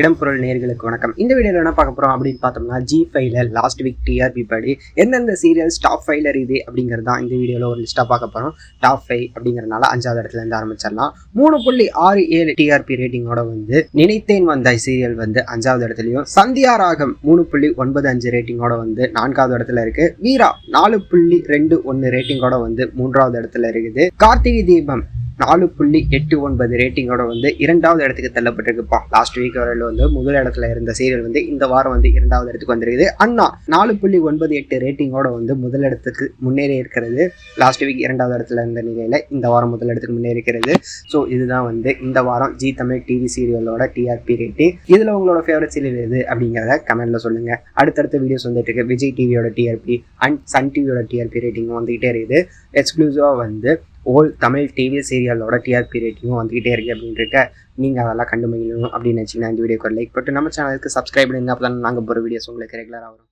இடம்பொருள் நேர்களுக்கு வணக்கம். இந்த வீடியோவில் என்ன பார்க்க போகிறோம் அப்படின்னு பார்த்தோம்னா ஜி ஃபைவ்ல லாஸ்ட் வீக் டிஆர்பி படி எந்தெந்த சீரியல்ஸ் டாப் ஃபைவ்ல இருக்குது அப்படிங்கிறது தான் இந்த வீடியோவில் ஒரு லிஸ்ட்டாக பார்க்க போகிறோம் டாப் ஃபைவ் அப்படிங்கிறனால அஞ்சாவது இடத்துலேருந்து ஆரம்பிச்சிடலாம். மூணு புள்ளி ஆறு ஏழு டிஆர்பி ரேட்டிங்கோட வந்து நினைத்தேன் வந்த சீரியல் வந்து அஞ்சாவது இடத்துலையும். சந்தியா ராகம் மூணு புள்ளி ஒன்பது அஞ்சு ரேட்டிங்கோட வந்து நான்காவது இடத்துல இருக்கு. வீரா நாலு புள்ளி ரெண்டு ஒன்று ரேட்டிங்கோட வந்து மூன்றாவது இடத்துல இருக்குது. கார்த்திகை தீபம் நாலு புள்ளி எட்டு ஒன்பது ரேட்டிங்கோட வந்து இரண்டாவது இடத்துக்கு தள்ளப்பட்டிருக்குப்பா. லாஸ்ட் வீக் வரையில வந்து முதல் இடத்துல இருந்த சீரியல் வந்து இந்த வாரம் வந்து இரண்டாவது இடத்துக்கு வந்திருக்குது. அண்ணா நாலு புள்ளி ஒன்பது எட்டு ரேட்டிங்கோட வந்து முதல் இடத்துக்கு முன்னேறி இருக்கிறது. லாஸ்ட் வீக் இரண்டாவது இடத்துல இருந்த நிலையில இந்த வாரம் முதல் இடத்துக்கு முன்னேறி இருக்கிறது. ஸோ இதுதான் வந்து இந்த வாரம் ஜி தமிழ் டிவி சீரியலோட டிஆர்பி ரேட்டிங் இதில் உங்களோட ஃபேவரட் சீரியல் எது அப்படிங்கிறத கமெண்ட்ல சொல்லுங்க. அடுத்தடுத்த வீடியோஸ் வந்துட்டு இருக்கு. விஜய் டிவியோட டிஆர்பி அண்ட் சன் டிவியோட டிஆர்பி ரேட்டிங் வந்துகிட்டே இருக்குது. எக்ஸ்க்ளூசிவாக வந்து ஓல் தமிழ் டிவி சீரியலோட டிஆர்பி ரேட்டிங்கும் வந்துகிட்டே இருக்குது அப்படின்னு இருக்க நீங்கள் அதெல்லாம் கண்டு மகிழணும் அப்படின்னு நினச்சிங்கன்னா இந்த வீடியோக்கு லைக் போட்டு நம்ம சேனலுக்கு சப்ஸ்கிரைப் பண்ணுங்க அப்போ தான் நாங்கள் போகிற வீடியோஸ் உங்களுக்கு ரெகுலராக வரும்.